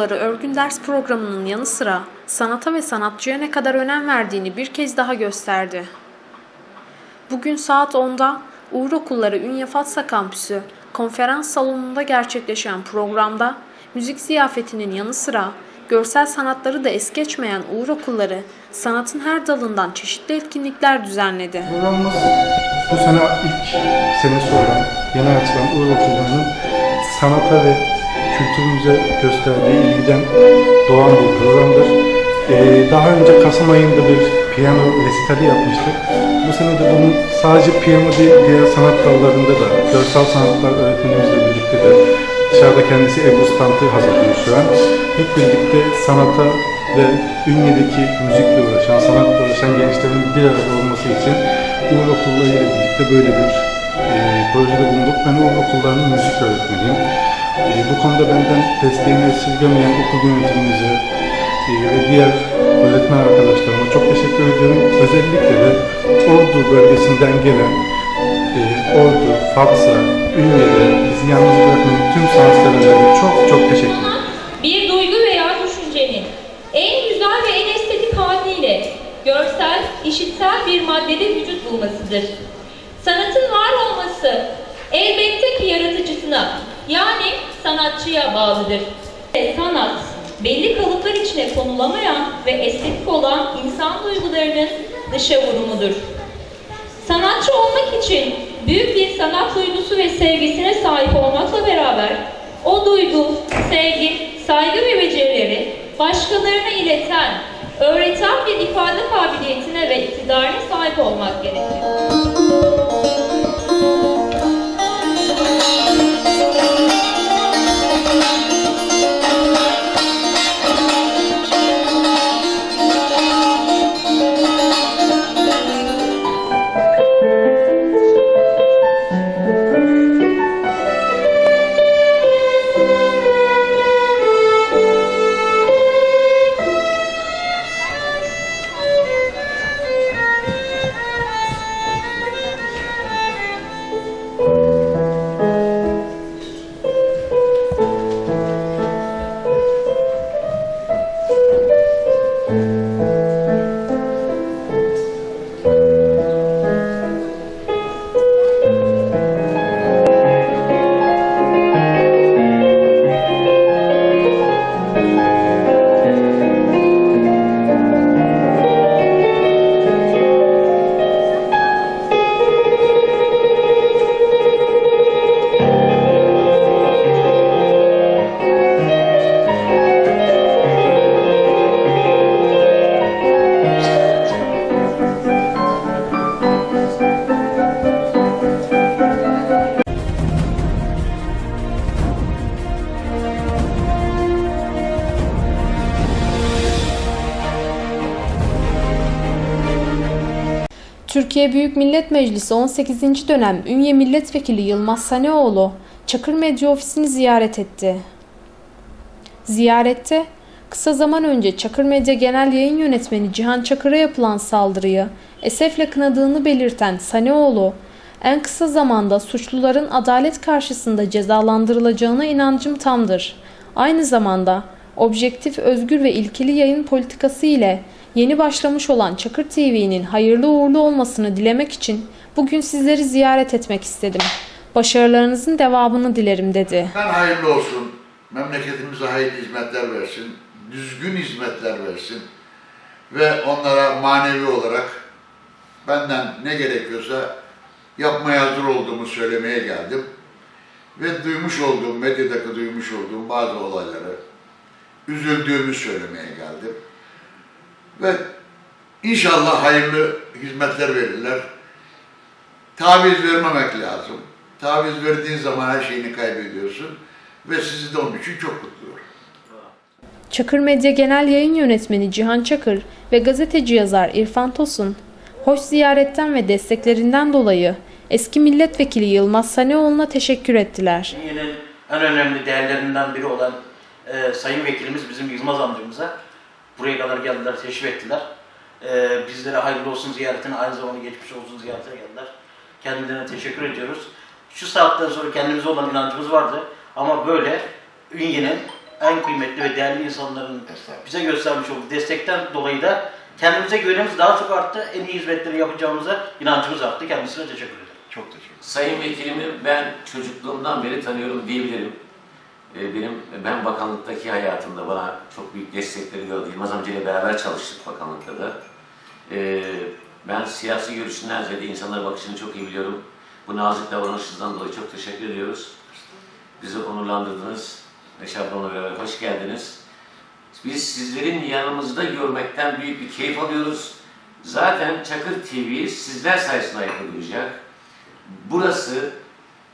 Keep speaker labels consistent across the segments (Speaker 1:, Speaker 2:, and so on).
Speaker 1: Okulları Örgün Ders Programı'nın yanı sıra sanata ve sanatçıya ne kadar önem verdiğini bir kez daha gösterdi. Bugün saat 10'da Uğur Okulları Ünye Fatsa Kampüsü konferans salonunda gerçekleşen programda müzik ziyafetinin yanı sıra görsel sanatları da es geçmeyen Uğur Okulları sanatın her dalından çeşitli etkinlikler düzenledi.
Speaker 2: Programımız bu sene ilk senesi olan yeni açılan Uğur Okulları'nın sanata ve kültürümüze gösterdiği ilgiden doğan bir programdır. Ee, daha önce Kasım ayında bir piyano resitali yapmıştık. Bu sene de bunun sadece piyano değil, diğer sanat dallarında da görsel sanatlar öğretmenimizle birlikte de dışarıda kendisi Ebru Stant'ı hazırlıyor şu an. Hep birlikte sanata ve Ünye'deki müzikle uğraşan, sanatla uğraşan gençlerin bir arada olması için Uğur Okulları ile birlikte böyle bir e, projede bulunduk. Ben Uğur Okulları'nın müzik öğretmeniyim. E, bu konuda benden desteğini esirgemeyen okul yönetimimize e, ve diğer öğretmen arkadaşlarıma çok teşekkür ediyorum. Özellikle de Ordu bölgesinden gelen e, Ordu, Fatsa, Ünye'de bizi yalnız bırakmayan tüm sanatseverlerime çok çok teşekkür ederim.
Speaker 3: bir duygu veya düşüncenin en güzel ve en estetik haliyle görsel, işitsel bir maddede vücut bulmasıdır. Sanatın var olması elbette ki yaratıcısına yani sanatçıya bağlıdır. Sanat belli kalıplar içine konulamayan ve estetik olan insan duygularının dışa vurumudur. Sanatçı olmak için büyük bir sanat duygusu ve sevgisine sahip olmakla beraber o duygu, sevgi, saygı ve becerileri başkalarına ileten, öğreten bir ifade kabiliyetine ve iktidarına sahip olmak gerekir.
Speaker 1: Türkiye Büyük Millet Meclisi 18. dönem Ünye Milletvekili Yılmaz Saneoğlu, Çakır Medya Ofisi'ni ziyaret etti. Ziyarette, kısa zaman önce Çakır Medya Genel Yayın Yönetmeni Cihan Çakır'a yapılan saldırıyı esefle kınadığını belirten Saneoğlu, en kısa zamanda suçluların adalet karşısında cezalandırılacağına inancım tamdır. Aynı zamanda objektif, özgür ve ilkeli yayın politikası ile yeni başlamış olan Çakır TV'nin hayırlı uğurlu olmasını dilemek için bugün sizleri ziyaret etmek istedim. Başarılarınızın devamını dilerim dedi.
Speaker 4: Hayırlı olsun. Memleketimize hayırlı hizmetler versin. Düzgün hizmetler versin. Ve onlara manevi olarak benden ne gerekiyorsa yapmaya hazır olduğumu söylemeye geldim. Ve duymuş olduğum, medyadaki duymuş olduğum bazı olayları, üzüldüğümü söylemeye geldim. Ve inşallah hayırlı hizmetler verirler. Taviz vermemek lazım. Taviz verdiğin zaman her şeyini kaybediyorsun. Ve sizi de onun için çok kutluyorum.
Speaker 1: Çakır Medya Genel Yayın Yönetmeni Cihan Çakır ve gazeteci yazar İrfan Tosun, hoş ziyaretten ve desteklerinden dolayı eski milletvekili Yılmaz Saneoğlu'na teşekkür ettiler.
Speaker 5: Ünye'nin en önemli değerlerinden biri olan e, Sayın Vekilimiz bizim Yılmaz amcamıza buraya kadar geldiler, teşrif ettiler. E, bizlere hayırlı olsun ziyaretine, aynı zamanda geçmiş olsun ziyaretine geldiler. Kendilerine teşekkür ediyoruz. Şu saatten sonra kendimize olan inancımız vardı ama böyle Ünye'nin en kıymetli ve değerli insanların bize göstermiş olduğu destekten dolayı da kendimize güvenimiz daha çok arttı. En iyi hizmetleri yapacağımıza inancımız arttı. Kendisine teşekkür ederim.
Speaker 4: Çok teşekkür ederim.
Speaker 6: Sayın Vekilimi ben çocukluğumdan beri tanıyorum diyebilirim. Ee, Benim ben bakanlıktaki hayatımda bana çok büyük destekleri gördü. Yılmaz amcayla beraber çalıştık bakanlıkta da. Ee, Ben siyasi görüşünden ziyade insanlara bakışını çok iyi biliyorum. Bu nazik davranışınızdan dolayı çok teşekkür ediyoruz. Bizi onurlandırdınız. Neşe ablamla beraber hoş geldiniz. Biz sizlerin yanımızda görmekten büyük bir keyif alıyoruz. Zaten Çakır TV sizler sayesinde duracak. Burası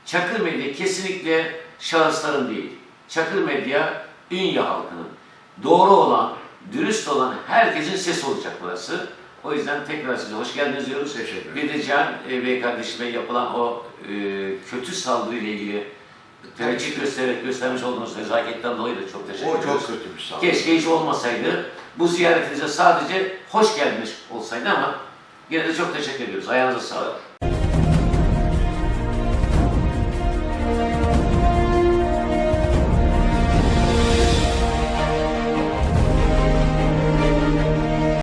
Speaker 6: Çakır Medya kesinlikle şahısların değil. Çakır Medya Ünye halkının. Doğru olan, dürüst olan herkesin sesi olacak burası. O yüzden tekrar size hoş geldiniz diyoruz.
Speaker 4: Teşekkür ederim.
Speaker 6: Bir de Can e, Bey kardeşime yapılan o e, kötü saldırıyla ilgili teveccüh göstererek göstermiş olduğunuz nezaketten dolayı da çok teşekkür
Speaker 4: O
Speaker 6: ediyoruz.
Speaker 4: çok kötü bir sağlık.
Speaker 6: Keşke hiç olmasaydı. Bu ziyaretinize sadece hoş geldiniz olsaydı ama yine de çok teşekkür ediyoruz. Ayağınıza sağlık.